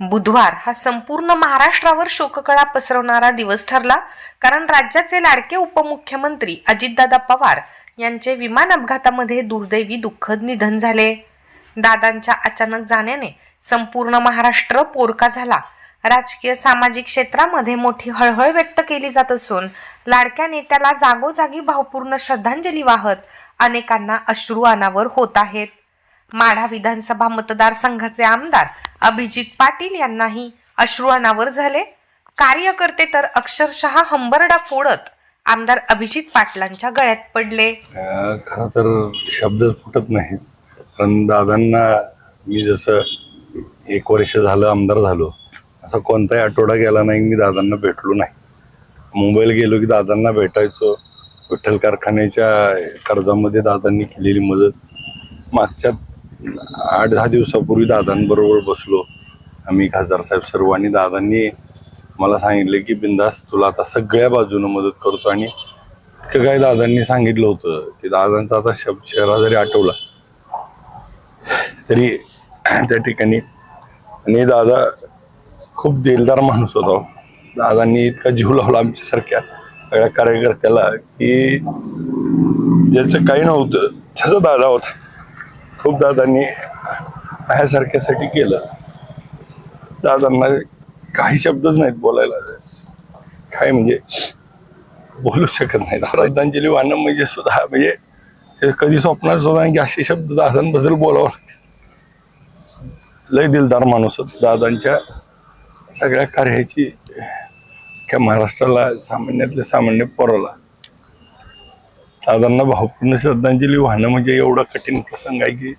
बुधवार हा संपूर्ण महाराष्ट्रावर शोककळा पसरवणारा दिवस ठरला कारण राज्याचे लाडके उपमुख्यमंत्री अजितदादा पवार यांचे विमान अपघातामध्ये दुर्दैवी दुःखद निधन झाले. दादांच्या अचानक जाण्याने संपूर्ण महाराष्ट्र पोरका झाला. राजकीय सामाजिक क्षेत्रामध्ये मोठी हळहळ व्यक्त केली जात असून लाडक्या नेत्याला जागोजागी भावपूर्ण श्रद्धांजली वाहत अनेकांना अश्रू अनावर होत आहेत. माढा विधानसभा मतदारसंघाचे आमदार अभिजित पाटील यांनाही अश्रू अनावर झाले. कार्यकर्ते तर अक्षरशः हंबरडा फोडत आमदार अभिजित पाटलांच्या गळ्यात पडले. खरं तर शब्दच फुटत नाही पण दादांना मी जसं एक वर्ष झालं आमदार झालो असं कोणताही आठवडा गेला नाही मी दादांना भेटलो नाही. मुंबईला गेलो की दादांना भेटायचो. विठ्ठल कारखान्याच्या कर्जामध्ये दादांनी केलेली मदत. मागच्या आठ दहा दिवसापूर्वी दादांबरोबर बसलो. आम्ही खासदार साहेब सर्व आणि दादांनी मला सांगितलं की बिंदास तुला आता सगळ्या बाजूनं मदत करतो. आणि इतकं काय दादांनी सांगितलं होतं की दादांचा आता शब्द चेहरा जरी आठवला तरी त्या ठिकाणी आणि दादा खूप दिलदार माणूस होता. दादांनी इतका जीव लावला आमच्यासारख्या सगळ्या कार्यकर्त्याला की ज्याचं काही नव्हतं त्याचा दादा होता. खूप दादांनी ह्यासारख्यासाठी केलं. दादांना काही शब्दच नाहीत बोलायला. काय म्हणजे बोलू शकत नाही श्रद्धांजली वाहणं म्हणजे सुद्धा म्हणजे हे कधी स्वप्नात सुद्धा की असे शब्द दादांबद्दल बोलावं लय दिलदार माणूस दादांच्या सगळ्या कार्याची त्या महाराष्ट्राला सामान्यातल्या सामान्य पोराला दादांना भावपूर्ण श्रद्धांजली वाहणं म्हणजे एवढा कठीण प्रसंग आहे की